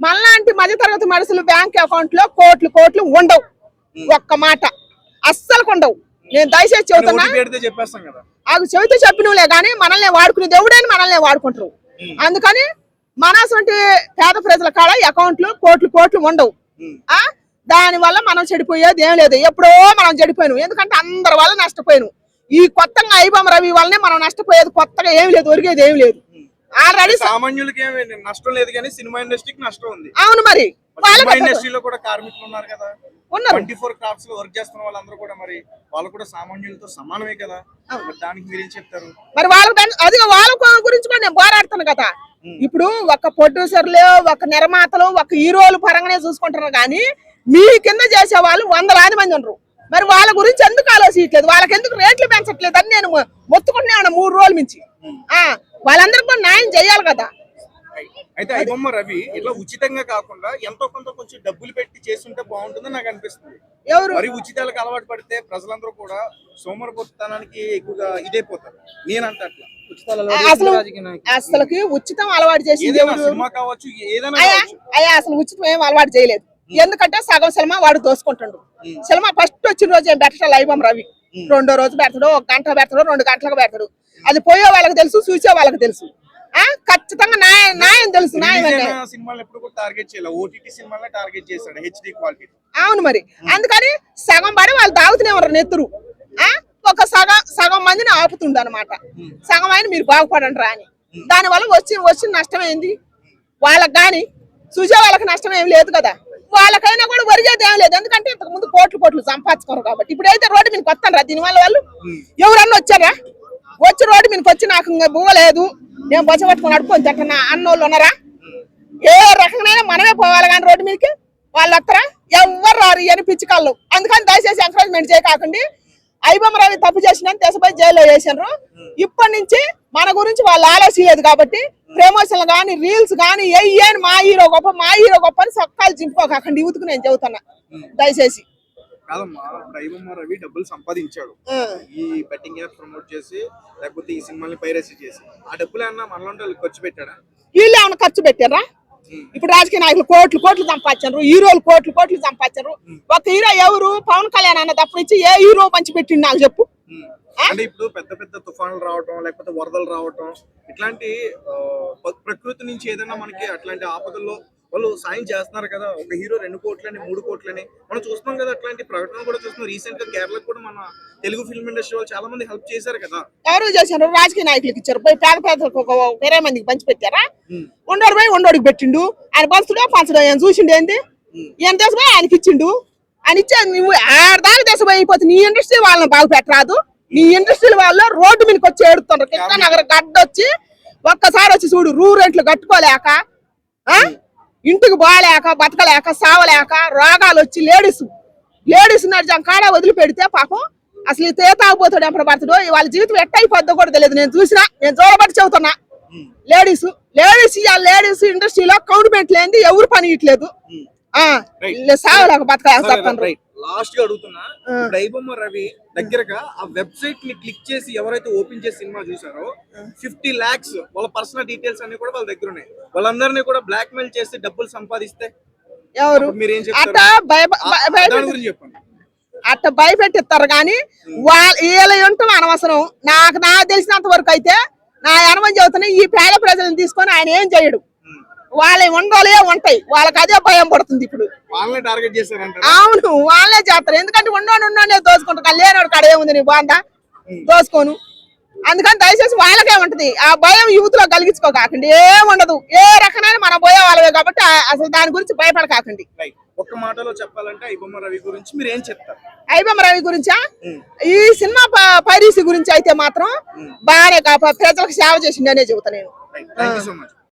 మనలాంటి మధ్యతరగతి మనుషులు బ్యాంక్ అకౌంట్లో కోట్లు కోట్లు ఉండవు. ఒక్క మాట. అస్సలు ఉండవు. నేను దయచేసి చెబుతున్నా అది చెబితే చెప్పినలే కానీ మనల్ని వాడుకునే దేవుడని మనల్ని వాడుకుంటారు. అందుకని మన అసలు పేద ప్రజల కాడ అకౌంట్లు కోట్లు కోట్లు ఉండవు. ఆ? దాని వల్ల మనం చెడిపోయేది ఏం లేదు. ఎప్పుడో మనం చెడిపోయాను ఎందుకంటే అందరి వల్ల నష్టపోయాను ఈ కొత్తగా ఐబొమ్మ రవి వల్లనే మనం నష్టపోయేది కొత్తగా ఏం లేదు ఒరిగేది ఏం లేదు. ఆల్రెడీ సామాన్యులకి ఏమి నష్టం లేదు కానీ సినిమా ఇండస్ట్రీకి నష్టం ఉంది. అవును మరి. సినిమా ఇండస్ట్రీలో కూడా కార్మికులు ఉన్నారు కదా. ఉన్నారు. ట్వంటీ ఫోర్ క్రాఫ్ట్స్లో వర్క్ చేస్తున్న వాళ్ళందరూ కూడా మరి వాళ్ళు కూడా సామాన్యులతో సమానమే కదా. దానికి మీరేం చెప్తారు? మరి వాళ్ళకి దాని- అది వాళ్ళ గురించి కూడా నేను పోరాడుతాను కదా. ఇప్పుడు ఒక ప్రొడ్యూసర్లు ఒక నిర్మాతలు ఒక హీరోలు పరంగానే చూసుకుంటున్నారు కానీ మీ కింద చేసే వాళ్ళు వందలాది మంది ఉండరు. మరి వాళ్ళ గురించి ఎందుకు ఆలోచించట్లేదు? వాళ్ళకి ఎందుకు రేట్లు పెంచట్లేదు అని నేను మొ- మొత్తుకుంటున్నా ఉన్నా మూడు రోజుల నుంచి. ఆ వాళ్ళందరికీ కూడా న్యాయం చేయాలి కదా. అయితే ఐబొమ్మ రవి ఇట్లా ఉచితంగా కాకుండా ఎంతో కొంత కొంచెం డబ్బులు పెట్టి చేస్తుంటే బాగుంటుందని నాకు అనిపిస్తుంది. ఎవరు? మరి ఉచితాలకు అలవాటు పడితే ప్రజలందరూ కూడా సోమరపోతనానికి ఎక్కువగా ఇదైపోతారు. నేనంటే అట్లా. అసలు అసలుకి ఉచితం అలవాటు చేసింది కావచ్చు ఏదైనా అయ్యా అసలు ఉచితం ఏం అలవాటు చేయలేదు. ఎందుకంటే సగం సినిమా వాడు దోసుకుంటుండు సినిమా ఫస్ట్ వచ్చిన రోజు ఏం పెట్టడం లైవం రవి. రెండో రోజు పెడతాడు ఒక గంట పెడతాడు రెండు గంటలకు పెడతాడు. అది పోయే వాళ్ళకి తెలుసు చూసే వాళ్ళకి తెలుసు. ఆ? ఖచ్చితంగా న్యాయం న్యాయం తెలుసు అవును మరి. అందుకని సగం పడి వాళ్ళు తాగుతూనే ఉన్నారు నెత్తురు. ఆ? ఒక సగం సగం మందిని ఆపుతుండు అనమాట సగం అయిన మీరు బాగుపడండి రా అని దాని వల్ల వచ్చి వచ్చిన నష్టం ఏంది? వాళ్ళకి కానీ చూసే వాళ్ళకి నష్టం ఏం లేదు కదా. వాళ్ళకైనా కూడా ఒరిగేది ఏం లేదు. ఎందుకంటే ఇంతకు ముందు కోట్లు కోట్లు సంపాదించుకోరు కాబట్టి. ఇప్పుడైతే రోడ్డు మీదకి వస్తాను దీని వల్ల వాళ్ళు? ఎవరన్నా వచ్చారా? వచ్చి రోడ్డు మీదకి వచ్చి నాకు ఇంకా బువ్వలేదు నేను బొచ్చ పట్టుకుని నడుపుకొని తింటున్నా. అన్నోళ్ళు ఉన్నారా? ఏ రకంగా మనమే పోవాలి కానీ రోడ్డు మీదకి? వాళ్ళు వస్తారా? ఎవరు రారు. అని పిచ్చికళ్ళు. అందుకని దయచేసి ఎంకరేజ్మెంట్ చేయకాకండి. ఐబొమ్మ రవి తప్పు చేసిన దేశపై జైల్లో వేసారు ఇప్పటి నుంచి మన గురించి వాళ్ళు ఆలోచించలేదు కాబట్టి ప్రమోషన్లు కానీ రీల్స్ కానీ ఎయ్యని మా హీరో గొప్ప మా హీరో గొప్ప అని సొక్కాలు చింపుకోకాకండి. యూత్కు నేను చెబుతున్నా. దయచేసి. కాదమ్మా రవి డబ్బులు సంపాదించాడు. ఈ బెట్టింగ్ యాప్ ప్రమోట్ చేసి లేకపోతే ఈ సినిమాని పైరసీ చేసి. ఆ డబ్బులు ఏమన్నా మనలో ఖర్చు పెట్టాడా? వీళ్ళు ఏమైనా ఖర్చు పెట్టారా? ఇప్పుడు రాజకీయ నాయకులు కోట్లు కోట్లు సంపాదించారు హీరోలు కోట్లు కోట్లు సంపాదించారు. ఒక హీరో ఎవరు? పవన్ కళ్యాణ్ అన్న తప్ప నుంచి ఏ హీరో పంచి పెట్టిండు నాకు చెప్పు. అంటే ఇప్పుడు పెద్ద పెద్ద తుఫానులు రావటం లేకపోతే వరదలు రావటం ఇట్లాంటి ప్రకృతి నుంచి ఏదైనా మనకి అట్లాంటి ఆపదల్లో వాళ్ళు సాయం చేస్తున్నారు కదా. ఒక హీరో రెండు కోట్లని మూడు కోట్లని. మనం చూస్తున్నాం కదా అట్లాంటి ప్రకటన కూడా చూస్తున్నాం. రీసెంట్గా కేరళకు కూడా మన తెలుగు ఫిల్మ్ ఇండస్ట్రీ వాళ్ళు చాలా మంది హెల్ప్ చేశారు కదా. ఎవరు చేశారు? రాజకీయ నాయకులకు ఇచ్చారు. పోయి పేద పేదలకు ఒక వేరే మందికి పంచి పెట్టారా. ఉండోడు పోయి ఉండోడికి పెట్టిండు. ఆయన పంచుడో పంచడో ఆయన చూసిండు ఏంది? ఈయన దేశపోయి ఆయనకి ఇచ్చిండు. ఆయన ఇచ్చే నువ్వు ఆడదాని దేశం అయిపోతే నీ ఇండస్ట్రీ వాళ్ళని బాగు పెట్టరాదు. నీ ఇండస్ట్రీ వాళ్ళు రోడ్డు మీదకి వచ్చి ఏడుతున్నారు. కృష్ణానగర్ గడ్డ వచ్చి ఒక్కసారి వచ్చి చూడు రూ రెంట్లు కట్టుకోలేక ఆ? ఇంటికి పోలేక బతకలేక సావలేక రోగాలు వచ్చి లేడీస్ లేడీస్ నడిచాం కాడ వదిలిపెడితే పాపం అసలు ఈ తేతాగిపోతాడు ఎప్పుడు పడతాడు వాళ్ళ జీవితం ఎట్ట అయిపోద్దో కూడా తెలియదు. నేను చూసినా నేను చూడబట్టి చెబుతున్నా. లేడీస్ లేడీస్ ఇవాళ లేడీస్ ఇండస్ట్రీలో కౌంట్మెంట్ లేనిది ఎవరు పని ఇట్లేదు ఆ సావలేక బతకలేక తప్పండ్రు లాస్ట్గా అడుగుతున్నా. ఐబొమ్మ రవి దగ్గరగా ఆ వెబ్సైట్ని క్లిక్ చేసి ఎవరైతే ఓపెన్ చేసి సినిమా చూసారో ఫిఫ్టీ లాక్స్ వాళ్ళ పర్సనల్ డీటెయిల్స్ అన్ని కూడా వాళ్ళ దగ్గర ఉన్నాయి. వాళ్ళందరినీ కూడా బ్లాక్ మెయిల్ చేసి డబ్బులు సంపాదిస్తే ఎవరు? మీరేం చెప్తారు? చెప్పండి. అట్ట భయపెట్టిస్తారు కానీ వాళ్ళ వీళ్ళ ఉండటం అనవసరం. నాకు నాకు తెలిసినంత వరకు అయితే నా అనుమతి చెబుతున్నా ఈ పేద ప్రజలను తీసుకొని ఆయన ఏం చేయడు. వాళ్ళ ఉండలే ఉంటాయి. వాళ్ళకి అదే భయం పడుతుంది ఇప్పుడు. వాళ్ళని టార్గెట్ అవును వాళ్ళే చేస్తారు. ఎందుకంటే ఉండోని ఉండోనే దోచుకుంటారు. లేనోడు కాడ ఏముంది నీ బాందా దోసుకోను అందుకని దయచేసి వాళ్ళకే ఉంటది. ఆ భయం యూత్లో కలిగించుకోకాకండి ఏముండదు ఏ రకమైన మనం పోయే వాళ్ళవే కాబట్టి అసలు దాని గురించి భయపడకాకండి. ఒక్క మాటలో చెప్పాలంటే ఐబొమ్మ రవి గురించి మీరు ఏం చెప్తారు? ఐబొమ్మ రవి గురించా. ఈ సినిమా పైరసీ గురించి అయితే మాత్రం బాగానే కాప ప్రజలకు సేవ చేసిండనే చెబుతా నేను.